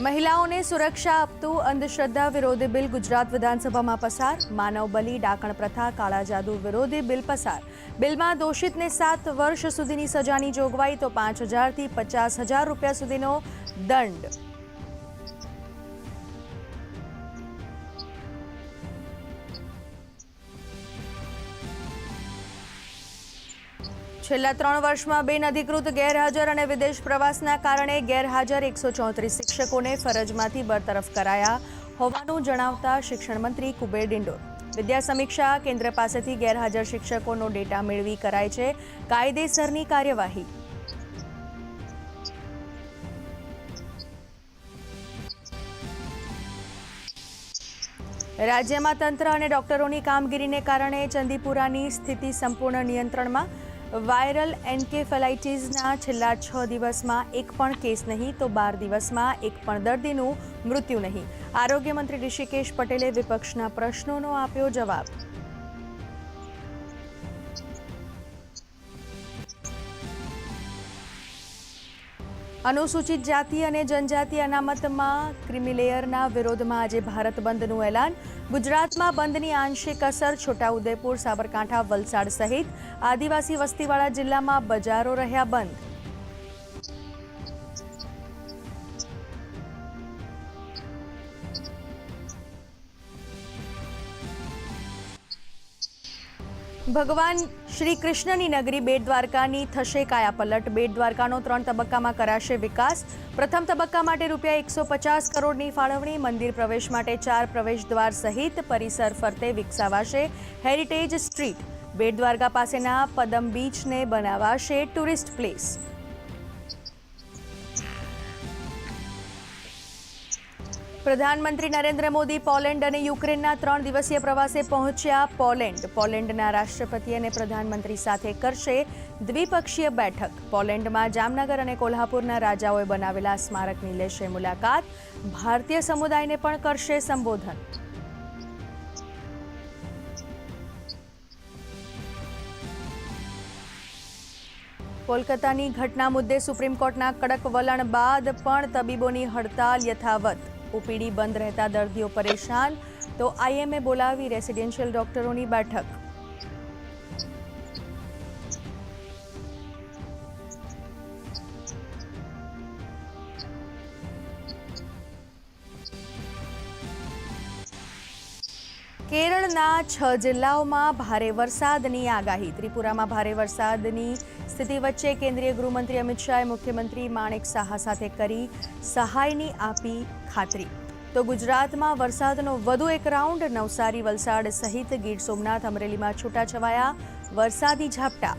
મહિલાઓને સુરક્ષા આપતું અંધશ્રદ્ધા વિરોધી બિલ ગુજરાત વિધાનસભામાં પસાર. માનવ બલિ, ડાકણ પ્રથા, કાળા જાદુ વિરોધી બિલ પસાર. બિલમાં દોષિતને સાત વર્ષ સુધીની સજાની જોગવાઈ તો પાંચ હજારથી પચાસ હજાર રૂપિયા સુધીનો દંડ. છેલ્લા ત્રણ વર્ષમાં બિનઅધિકૃત ગેરહાજર અને વિદેશ પ્રવાસના કારણે ગેરહાજર એકસો ચોત્રીસ શિક્ષકોને ફરજમાંથી બરતરફ કરાયા હોવાનું જણાવતા શિક્ષણ મંત્રી કુબેર ડિંડોર. વિદ્યા સમીક્ષા કેન્દ્ર પાસેથી ગેરહાજર શિક્ષકોનો ડેટા મેળવી કરાય છે. કાયદેસરની કાર્યવાહી. રાજ્યમાં તંત્ર અને ડોક્ટરોની કામગીરીને કારણે ચંદીપુરાની સ્થિતિ સંપૂર્ણ નિયંત્રણમાં વાયરલ એન્કેફેલાઇટીસના છેલ્લા છ દિવસમાં એક પણ કેસ નહીં, તો બાર દિવસમાં એક પણ દર્દીનું મૃત્યુ નહીં. આરોગ્ય મંત્રી ઋષિકેશ પટેલે વિપક્ષના પ્રશ્નોનો આપ્યો જવાબ. અનુસૂચિત જાતિ અને જનજાતિ અનામતમાં ક્રિમિલેયરના વિરોધમાં આજે ભારત બંધનું એલાન. ગુજરાતમાં બંધની આંશિક અસર છોટાઉદેપુર, સાબરકાંઠા, વલસાડ સહિત આદિવાસી વસ્તીવાળા જિલ્લામાં બજારો રહ્યા બંધ. ભગવાન શ્રી કૃષ્ણની નગરી બેટ દ્વારકાની થશે કાયાપલટ. બેટ દ્વારકાનો ત્રણ તબક્કામાં કરાશે વિકાસ. પ્રથમ તબક્કા માટે રૂપિયા એકસો પચાસ કરોડની ફાળવણી. મંદિર પ્રવેશ માટે ચાર પ્રવેશ દ્વાર સહિત પરિસર ફરતે વિકસાવાશે હેરિટેજ સ્ટ્રીટ. બેટ દ્વારકા પાસેના પદમ બીચને બનાવાશે ટુરિસ્ટ પ્લેસ. પ્રધાનમંત્રી નરેન્દ્ર મોદી પોલેન્ડ અને યુક્રેનના ત્રણ દિવસીય પ્રવાસે પહોંચ્યા પોલેન્ડ. પોલેન્ડના રાષ્ટ્રપતિ અને પ્રધાનમંત્રી સાથે કરશે દ્વિપક્ષીય બેઠક. પોલેન્ડમાં જામનગર અને કોલ્હાપુરના રાજાઓએ બનાવેલા સ્મારકની લેશે મુલાકાત. ભારતીય સમુદાયને પણ કરશે સંબોધન. કોલકાતાની ઘટના મુદ્દે સુપ્રીમ કોર્ટના કડક વલણ બાદ પણ તબીબોની હડતાલ યથાવત. ઓપીડી બંધ રહેતા દર્દીઓ પરેશાન તો આઈએમએ બોલાવી રેસિડેન્શિયલ ડોક્ટરોની બેઠક. કેરળના છ જિલ્લાઓમાં ભારે વરસાદની આગાહી. ત્રિપુરામાં ભારે વરસાદની સ્થિતિ વચ્ચે કેન્દ્રીય ગૃહમંત્રી અમિત શાહે મુખ્યમંત્રી માણેક શાહ સાથે કરી સહાયની આપી ખાતરી. તો ગુજરાતમાં વરસાદનો વધુ એક રાઉન્ડ નવસારી વલસાડ સહિત ગીર સોમનાથ, અમરેલીમાં છૂટાછવાયા વરસાદી ઝાપટા.